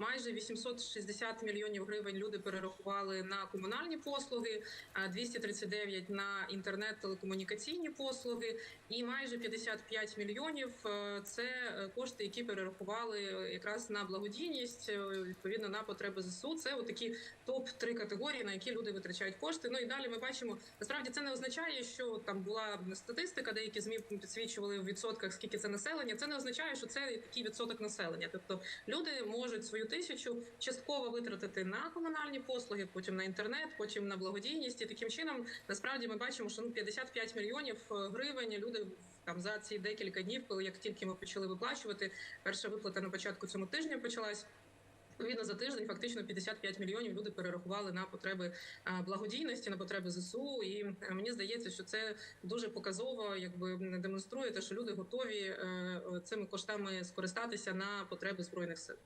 Майже 860 мільйонів гривень люди перерахували на комунальні послуги, а 239 на інтернет-телекомунікаційні послуги, і майже 55 мільйонів е, це е, кошти, які перерахували якраз на благодійність, е, відповідно на потреби ЗСУ. Це отакі топ 3 категорії, на які люди витрачають кошти. Ну і далі ми бачимо, насправді це не означає, що там була статистика, деякі змі підсвічували в відсотках, скільки це населення. Це не означає, що це такий відсоток населення. Тобто люди можуть свою тисячу частково витратити на комунальні послуги, потім на інтернет, потім на благодійність. І таким чином насправді ми бачимо, що ну 55 мільйонів е, гривень люди там за ці декілька днів, коли як тільки ми почали виплачувати, перша виплата на початку цього тижня почалась. Відповідно, за тиждень фактично 55 мільйонів люди перерахували на потреби благодійності, на потреби ЗСУ. І е, мені здається, що це дуже показово, якби демонструє те, що люди готові е, цими коштами скористатися на потреби збройних сил.